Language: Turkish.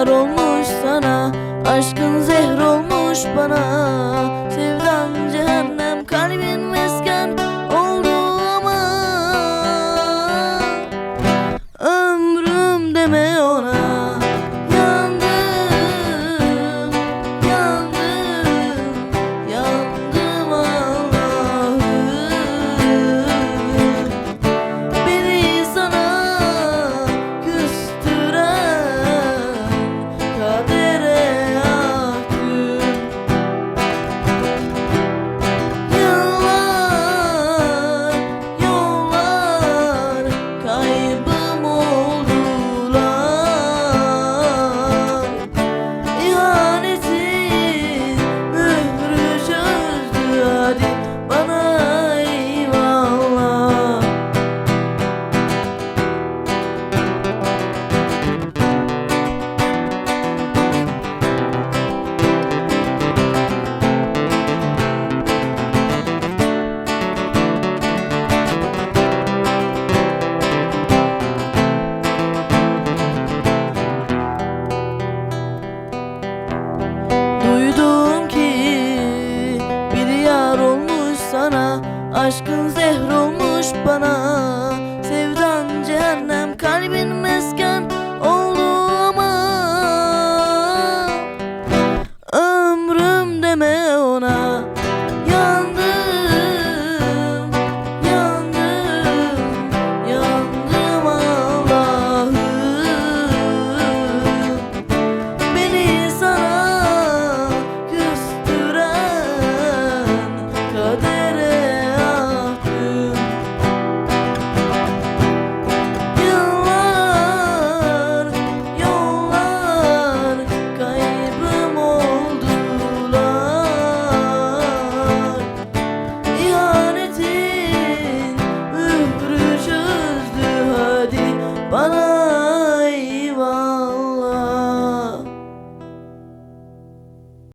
yar olmuş sana. Aşkın zehr olmuş bana. sana. Aşkın zehr olmuş bana.